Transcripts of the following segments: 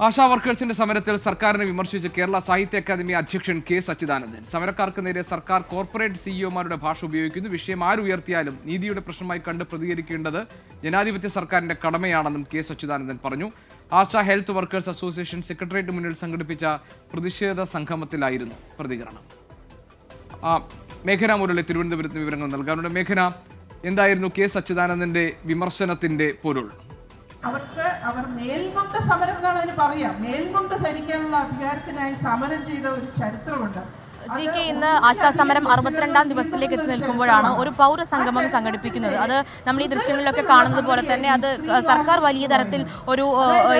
ആശാ വർക്കേഴ്സിന്റെ സമരത്തിൽ സർക്കാരിനെ വിമർശിച്ച് കേരള സാഹിത്യ അക്കാദമി അധ്യക്ഷൻ കെ സച്ചിദാനന്ദൻ. സമരക്കാർക്ക് നേരെ സർക്കാർ കോർപ്പറേറ്റ് സിഇഒമാരുടെ ഭാഷ ഉപയോഗിക്കുന്നു. വിഷയം ആരുയർത്തിയാലും നീതിയുടെ പ്രശ്നമായി കണ്ട് പ്രതികരിക്കേണ്ടത് ജനാധിപത്യ സർക്കാരിന്റെ കടമയാണെന്നും കെ സച്ചിദാനന്ദൻ പറഞ്ഞു. ASHA health workers association secretariat മുന്നിൽ സംഘടിപ്പിച്ച പ്രതിഷേധ സംഗമത്തിലായിരുന്നു പ്രതികരണം. മേഘന മുരളി തിരുവനന്തപുരത്ത് വിവരങ്ങൾ നൽകാനുണ്ട്. മേഘന എന്തായിരുന്നു കെ സച്ചിദാനന്ദന്റെ വിമർശനത്തിന്റെ പൊരുൾ? അവർക്ക് അവർ മേൽമുണ്ട സമരം എന്നാണ് അതിന് പറയാം. മേൽമുണ്ട ധരിക്കാനുള്ള അധികാരത്തിനായി സമരം ചെയ്ത ഒരു ചരിത്രമുണ്ട്. ജി കെ ഇന്ന് ആശാസമരം അറുപത്തിരണ്ടാം ദിവസത്തിലേക്ക് എത്തി നിൽക്കുമ്പോഴാണ് ഒരു പൗരസംഗമം സംഘടിപ്പിക്കുന്നത്. അത് നമ്മൾ ഈ ദൃശ്യങ്ങളിലൊക്കെ കാണുന്നത് പോലെ തന്നെ അത് സർക്കാർ വലിയ തരത്തിൽ ഒരു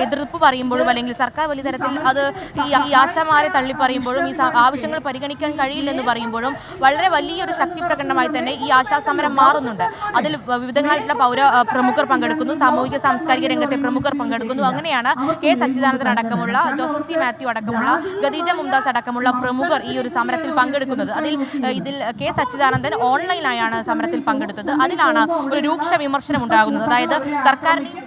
എതിർപ്പ് പറയുമ്പോഴും അല്ലെങ്കിൽ സർക്കാർ വലിയ തരത്തിൽ അത് ഈ ആശാമാരെ തള്ളിപ്പറയുമ്പോഴും ഈ ആവശ്യങ്ങൾ പരിഗണിക്കാൻ കഴിയില്ലെന്ന് പറയുമ്പോഴും വളരെ വലിയൊരു ശക്തി പ്രകടനമായി തന്നെ ഈ ആശാസമരം മാറുന്നുണ്ട്. അതിൽ വിവിധങ്ങളായിട്ടുള്ള പൗര പ്രമുഖർ പങ്കെടുക്കുന്നു സാമൂഹിക സാംസ്കാരിക രംഗത്തെ പ്രമുഖർ പങ്കെടുക്കുന്നു. അങ്ങനെയാണ് കെ സച്ചിദാനന്ദൻ അടക്കമുള്ള ജോസഫ് സി മാത്യു അടക്കമുള്ള ഖദീജ മുംതാസ് അടക്കമുള്ള പ്രമുഖർ ഈ ഒരു സമരത്തിൽ പങ്കെടുക്കുന്നത്. അതിൽ ഇതിൽ കെ സച്ചിദാനന്ദൻ ഓൺലൈനായാണ് സമരത്തിൽ പങ്കെടുത്തത്. അതിലാണ് ഒരു രൂക്ഷ വിമർശനം ഉണ്ടാകുന്നത്. അതായത് സർക്കാരിനെയും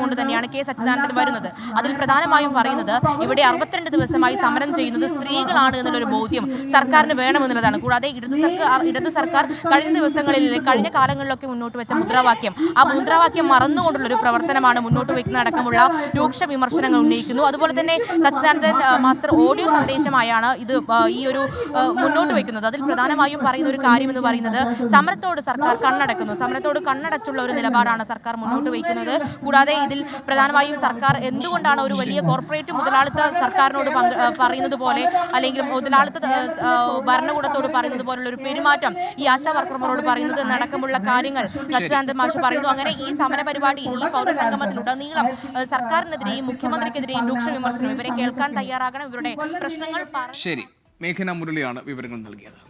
കൊണ്ട് തന്നെയാണ് കെ സച്ചിദാനന്ദൻ വരുന്നത്. അതിൽ പ്രധാനമായും പറയുന്നത് ഇവിടെ അറുപത്തിരണ്ട് ദിവസമായി സമരം ചെയ്യുന്നത് സ്ത്രീകളാണ് എന്നുള്ളൊരു ബോധ്യം സർക്കാരിന് വേണമെന്നുള്ളതാണ്. കൂടാതെ ഇടത് സർക്കാർ ഇടത് സർക്കാർ കഴിഞ്ഞ ദിവസങ്ങളിൽ കഴിഞ്ഞ കാലങ്ങളിലൊക്കെ മുന്നോട്ട് വെച്ച മുദ്രാവാക്യം. ആ മുദ്രാവാക്യം മറന്നുകൊണ്ടുള്ള ഒരു പ്രവർത്തനമാണ് മുന്നോട്ട് വയ്ക്കുന്ന അടക്കമുള്ള രൂക്ഷ വിമർശനങ്ങൾ ഉന്നയിക്കുന്നു. അതുപോലെ തന്നെ സച്ചിദാനന്ദൻ മാസ്റ്റർ ഓഡിയോ സന്ദേശമായാണ് ഇത് ഈ ഒരു മുന്നോട്ട് വയ്ക്കുന്നത് അതിൽ പ്രധാനമായും പറയുന്ന ഒരു കാര്യം എന്ന് പറയുന്നത് സമരത്തോട് സർക്കാർ കണ്ണടക്കുന്നു. സമരത്തോട് കണ്ണടച്ചുള്ള ഒരു നിലപാടാണ് സർക്കാർ മുന്നോട്ട് വയ്ക്കുന്നത്. കൂടാതെ ഇതിൽ പ്രധാനമായും സർക്കാർ എന്തുകൊണ്ടാണ് ഒരു വലിയ കോർപ്പറേറ്റ് മുതലാളിത്ത സർക്കാരിനോട് പറയുന്നത് പോലെ അല്ലെങ്കിൽ മുതലാളിത്ത ഭരണകൂടത്തോട് പറയുന്നത് പോലുള്ള ഒരു പെരുമാറ്റം ഈ ആശാ വർക്കർമാരോട് പറയുന്നത് എന്നടക്കമുള്ള കാര്യങ്ങൾ സച്ചിദാനന്ദ മാഷ് പറയുന്നു. അങ്ങനെ ഈ സമര പരിപാടി ഈ പൗരസംഗമത്തിലുടനീളം സർക്കാരിനെതിരെയും മുഖ്യമന്ത്രിക്കെതിരെയും രൂക്ഷ വിമർശനം ഇവരെ കേൾക്കാൻ തയ്യാറാകണം. ഇവരുടെ പ്രശ്നങ്ങൾ മേഘന മുരളിയാണ് വിവരങ്ങൾ നൽകിയത്.